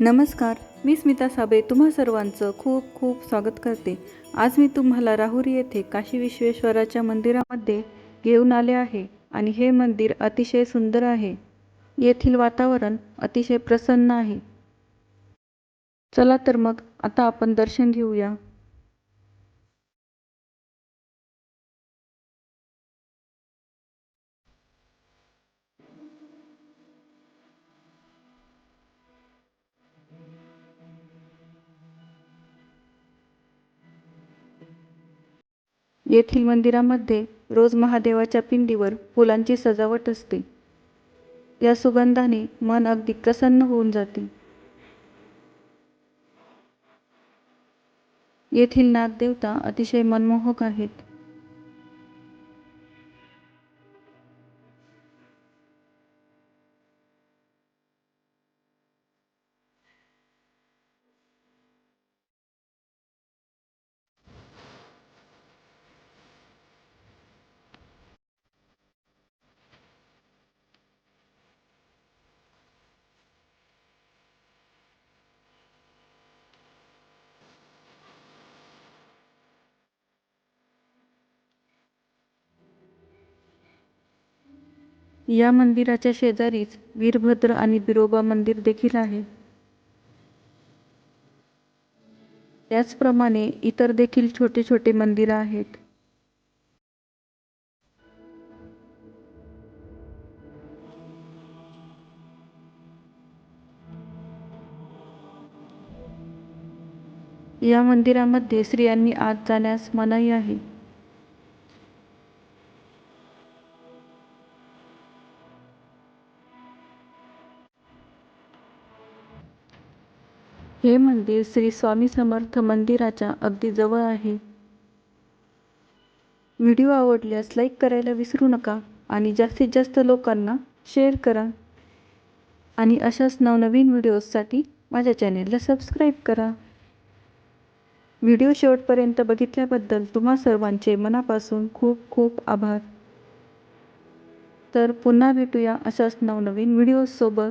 नमस्कार मी स्मिता साबे तुम्हा सर्वांचं खूप खूप स्वागत करते. आज मी तुम्हाला राहुरी येथे काशी विश्वेश्वराच्या मंदिरामध्ये घेऊन आले आहे आणि हे मंदिर अतिशय सुंदर आहे. येथील वातावरण अतिशय प्रसन्न आहे. चला तर मग आता आपण दर्शन घेऊया. येथील मंदिरामध्ये रोज महादेवाच्या पिंडीवर फुलांची सजावट असते. या सुगंधाने मन अगदी प्रसन्न होऊन जाते. येथील नागदेवता अतिशय मनमोहक आहेत. या मंदिराच्या शेजारीच वीरभद्र आणि बिरोबा मंदिर देखील आहे. त्याचप्रमाणे इतर देखील छोटे छोटे मंदिर आहेत. या मंदिरामध्ये स्त्रियांनी आत जाण्यास मनाई आहे. हे मंदिर श्री स्वामी समर्थ मंदिराच्या अगदी जवळ आहे. व्हिडिओ आवडल्यास लाईक करायला विसरू नका आणि जास्तीत जास्त लोकांना शेअर करा. आणि अशाच नवनवीन व्हिडिओजसाठी माझ्या चॅनेलला सबस्क्राईब करा. व्हिडिओ शेवटपर्यंत बघितल्याबद्दल तुम्हा सर्वांचे मनापासून खूप खूप आभार. तर पुन्हा भेटूया अशाच नवनवीन व्हिडिओजसोबत.